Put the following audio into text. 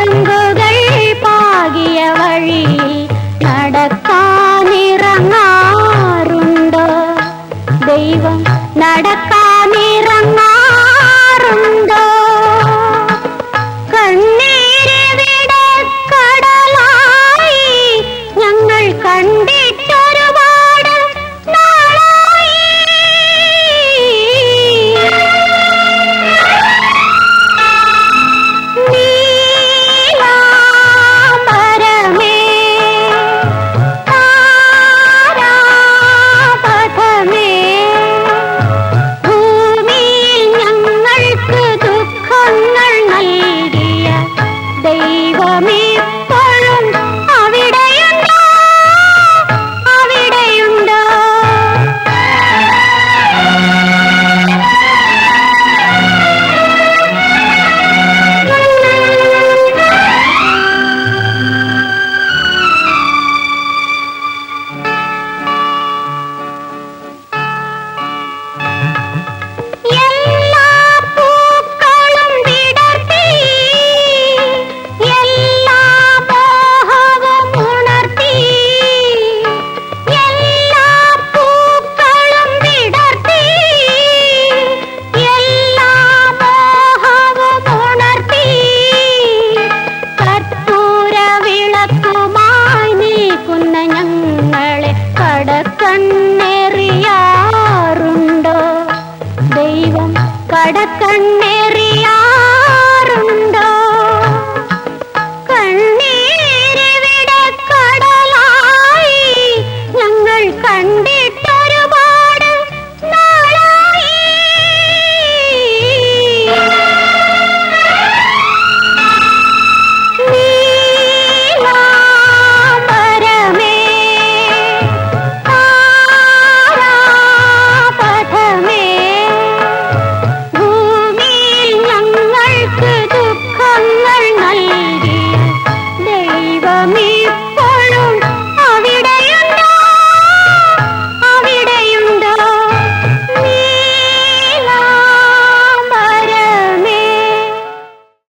விலங்குகள் பாகிய வழியில் நடக்காமிரங்காருண்டோ தெய்வம் நடக்காமிரங்கா அடக்கண்ணே.